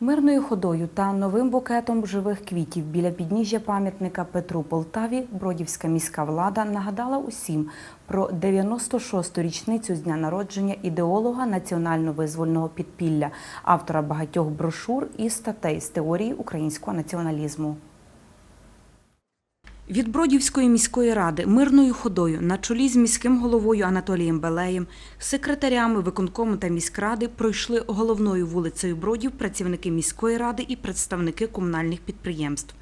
Мирною ходою та новим букетом живих квітів біля підніжжя пам'ятника Петру Полтаві Бродівська міська влада нагадала усім про 96-ту річницю з дня народження ідеолога національно-визвольного підпілля, автора багатьох брошур і статей з теорії українського націоналізму. Від Бродівської міської ради мирною ходою на чолі з міським головою Анатолієм Белеєм, секретарями виконкому та міськради пройшли головною вулицею Бродів працівники міської ради і представники комунальних підприємств.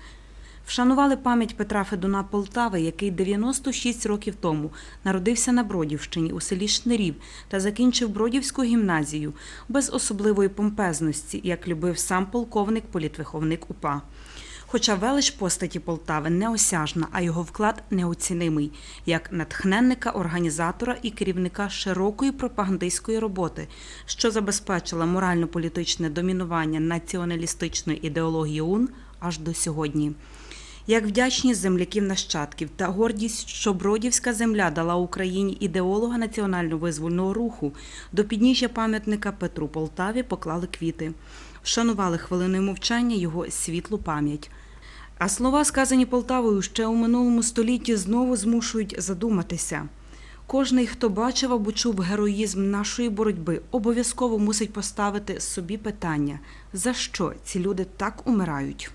Вшанували пам'ять Петра Федуна Полтави, який 96 років тому народився на Бродівщині у селі Шнирів та закінчив Бродівську гімназію без особливої помпезності, як любив сам полковник політвиховник УПА. Хоча велич постаті Полтави неосяжна, а його вклад неоцінимий, як натхненника, організатора і керівника широкої пропагандистської роботи, що забезпечила морально-політичне домінування націоналістичної ідеології ОУН аж до сьогодні. Як вдячність земляків нащадків та гордість, що Бродівська земля дала Україні ідеолога національно-визвольного руху, до підніжжя пам'ятника Петру Полтаві поклали квіти, вшанували хвилиною мовчання його світлу пам'ять. А слова, сказані Полтавою ще у минулому столітті, знову змушують задуматися. Кожний, хто бачив або чув героїзм нашої боротьби, обов'язково мусить поставити собі питання, за що ці люди так умирають.